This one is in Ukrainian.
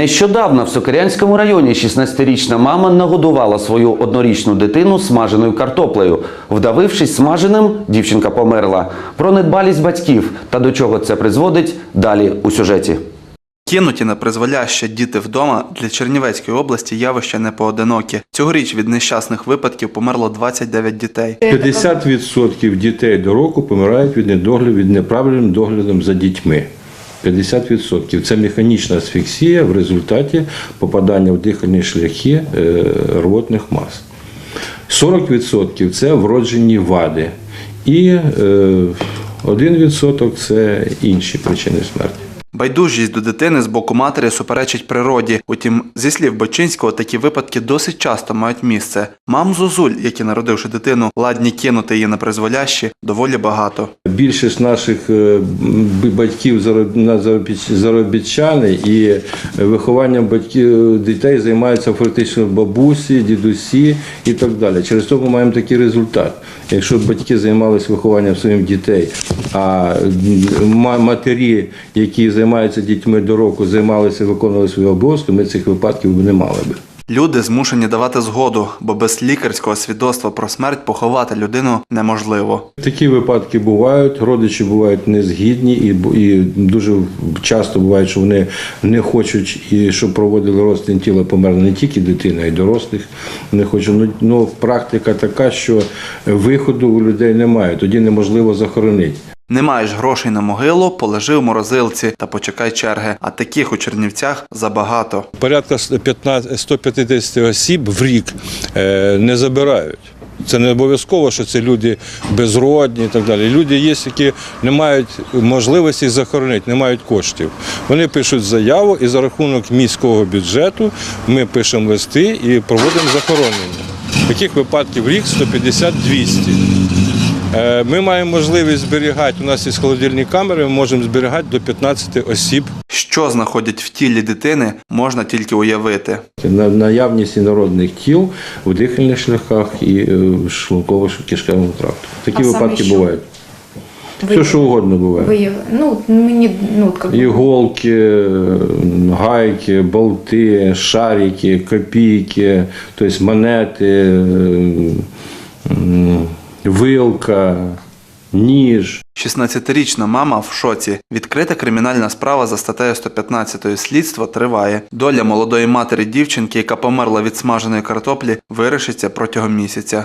Нещодавно в Сокирянському районі 16-річна мама нагодувала свою однорічну дитину смаженою картоплею. Вдавившись смаженим, дівчинка померла. Про недбалість батьків та до чого це призводить далі у сюжеті. Кинуті на призволяще діти вдома для Чернівецької області явище не поодинокі. Цьогоріч від нещасних випадків померло 29 дітей. 50% дітей до року помирають від недогляду, від неправильним доглядом за дітьми. 50% це механічна асфіксія в результаті попадання в дихальні шляхи е, рвотних мас. 40% це вроджені вади. І е, 1% це інші причини смерті. Байдужість до дитини з боку матері суперечить природі. Утім, зі слів Бочинського, такі випадки досить часто мають місце. Мам зозуль, які народивши дитину, ладні кинути її на призволящі, доволі багато. Більшість наших е, батьків заробітчани і вихованням батьків дітей займаються фактично бабусі, дідусі і так далі. Через то ми маємо такий результат. Якщо батьки займалися вихованням своїх дітей, а матері, які займаються дітьми до року, займалися виконували свої обов'язки, ми цих випадків не мали би. Люди змушені давати згоду, бо без лікарського свідоцтва про смерть поховати людину неможливо. Такі випадки бувають, родичі бувають незгідні, і, і дуже часто буває, що вони не хочуть, і щоб проводили розтин тіла померла не тільки дитина, а й дорослих. Не хочуть. Ну, ну, практика така, що виходу у людей немає, тоді неможливо захоронити. Не маєш грошей на могилу, полежи в морозилці та почекай черги. А таких у Чернівцях забагато. порядка 15 150 осіб в рік е, не забирають. Це не обов'язково, що це люди безродні і так далі. Люди є, які не мають можливості захоронити, не мають коштів. Вони пишуть заяву і за рахунок міського бюджету ми пишемо листи і проводимо захоронення. Таких випадків рік 150-200. Е, Ми маємо можливість зберігати, у нас є холодильні камери, ми можемо зберігати до 15 осіб Що знаходять в тілі дитини, можна тільки уявити. На- Наявність інородних тіл в дихальних шляхах і е, в шлунково-кишковому тракту. Такі А випадки що? бувають. Ви- Все, що угодно буває. Вы, ну, мені, ну, как бы, Иголки, гайки, болти, шарики, копійки, тобто монети, м, вилка, ніж. 16-річна мама в шоці. Відкрита кримінальна справа за статтею 115 слідства триває. Доля молодої матері дівчинки, яка померла від смаженої картоплі, вирішиться протягом місяця.